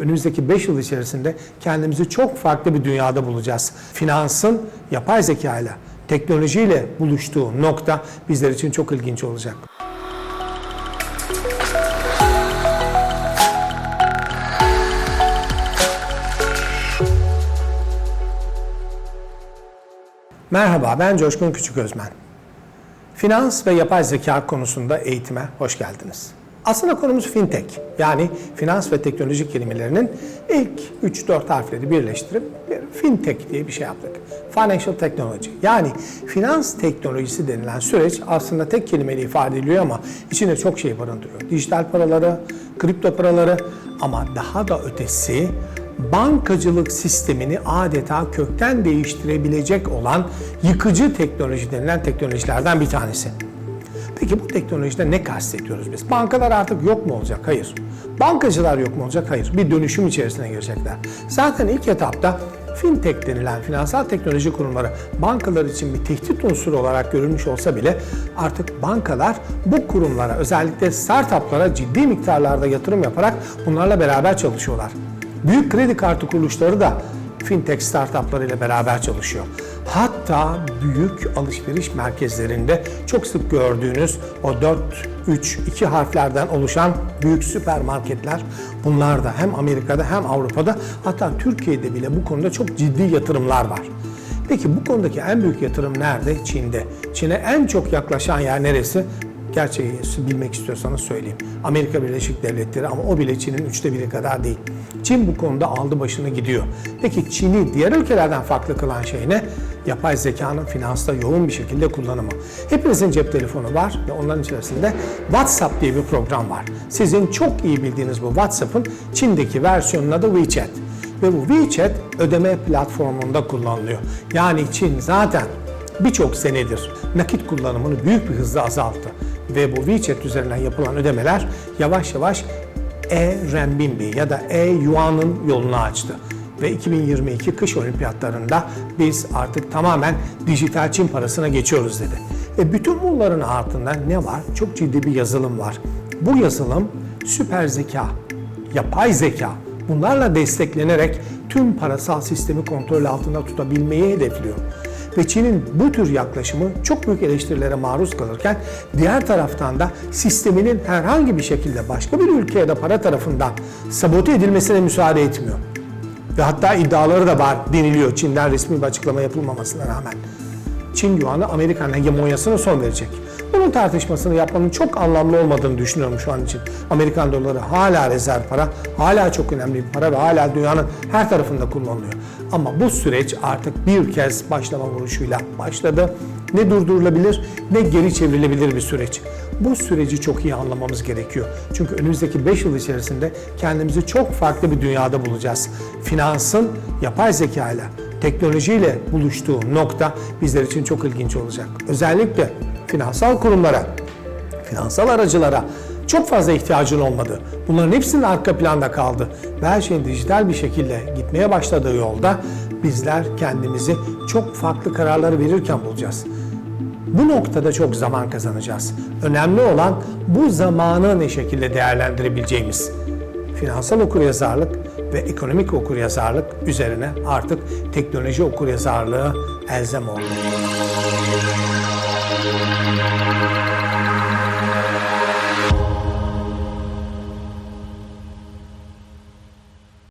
Önümüzdeki 5 yıl içerisinde kendimizi çok farklı bir dünyada bulacağız. Finansın yapay zeka ile, teknolojiyle buluştuğu nokta bizler için çok ilginç olacak. Merhaba, ben Coşkun Küçüközmen. Finans ve yapay zeka konusunda eğitime hoş geldiniz. Aslında konumuz fintech. Yani finans ve teknoloji kelimelerinin ilk 3-4 harfleri birleştirip bir fintech diye bir şey yaptık. Financial Technology. Yani finans teknolojisi denilen süreç aslında tek kelimeyle ifade ediliyor ama içinde çok şey barındırıyor. Dijital paraları, kripto paraları ama daha da ötesi bankacılık sistemini adeta kökten değiştirebilecek olan yıkıcı teknoloji denilen teknolojilerden bir tanesi. Peki bu teknolojide ne kastediyoruz biz? Bankalar artık yok mu olacak? Hayır. Bankacılar yok mu olacak? Hayır. Bir dönüşüm içerisine girecekler. Zaten ilk etapta fintech denilen finansal teknoloji kurumları bankalar için bir tehdit unsuru olarak görülmüş olsa bile artık bankalar bu kurumlara özellikle startuplara ciddi miktarlarda yatırım yaparak bunlarla beraber çalışıyorlar. Büyük kredi kartı kuruluşları da fintech startupları ile beraber çalışıyor. Hatta büyük alışveriş merkezlerinde çok sık gördüğünüz o 4, 3, 2 harflerden oluşan büyük süpermarketler bunlar da hem Amerika'da hem Avrupa'da hatta Türkiye'de bile bu konuda çok ciddi yatırımlar var. Peki bu konudaki en büyük yatırım nerede? Çin'de. Çin'e en çok yaklaşan yer neresi? Gerçeği bilmek istiyorsanız söyleyeyim. Amerika Birleşik Devletleri ama o bile Çin'in üçte biri kadar değil. Çin bu konuda aldı başını gidiyor. Peki Çin'i diğer ülkelerden farklı kılan şey ne? Yapay zekanın finansta yoğun bir şekilde kullanımı. Hepinizin cep telefonu var ve onların içerisinde WhatsApp diye bir program var. Sizin çok iyi bildiğiniz bu WhatsApp'ın Çin'deki versiyonun adı WeChat. Ve bu WeChat ödeme platformunda kullanılıyor. Yani Çin zaten birçok senedir nakit kullanımını büyük bir hızla azalttı. Ve bu WeChat üzerinden yapılan ödemeler yavaş yavaş e-renminbi ya da e-yuan'ın yolunu açtı. Ve 2022 kış olimpiyatlarında biz artık tamamen dijital Çin parasına geçiyoruz dedi. E bütün bunların ardından ne var? Çok ciddi bir yazılım var. Bu yazılım süper zeka, yapay zeka bunlarla desteklenerek tüm parasal sistemi kontrol altında tutabilmeyi hedefliyor. Ve Çin'in bu tür yaklaşımı çok büyük eleştirilere maruz kalırken diğer taraftan da sisteminin herhangi bir şekilde başka bir ülkeye de para tarafından sabote edilmesine müsaade etmiyor. Ve hatta iddiaları da var deniliyor Çin'den resmi bir açıklama yapılmamasına rağmen. Çin Yuan'ı Amerikan hegemonyasına son verecek. Bunun tartışmasını yapmanın çok anlamlı olmadığını düşünüyorum şu an için. Amerikan doları hala rezerv para, hala çok önemli bir para ve hala dünyanın her tarafında kullanılıyor. Ama bu süreç artık bir kez başlama vuruşuyla başladı. Ne durdurulabilir ne geri çevrilebilir bir süreç. Bu süreci çok iyi anlamamız gerekiyor. Çünkü önümüzdeki 5 yıl içerisinde kendimizi çok farklı bir dünyada bulacağız. Finansın yapay zeka ile, teknolojiyle buluştuğu nokta bizler için çok ilginç olacak. Özellikle finansal kurumlara, finansal aracılara çok fazla ihtiyacın olmadı. Bunların hepsinin arka planda kaldı. Ve her şeyin dijital bir şekilde gitmeye başladığı yolda bizler kendimizi çok farklı kararları verirken bulacağız. Bu noktada çok zaman kazanacağız. Önemli olan bu zamanı ne şekilde değerlendirebileceğimiz. Finansal okuryazarlık ve ekonomik okuryazarlık üzerine artık teknoloji okuryazarlığı elzem oldu. Música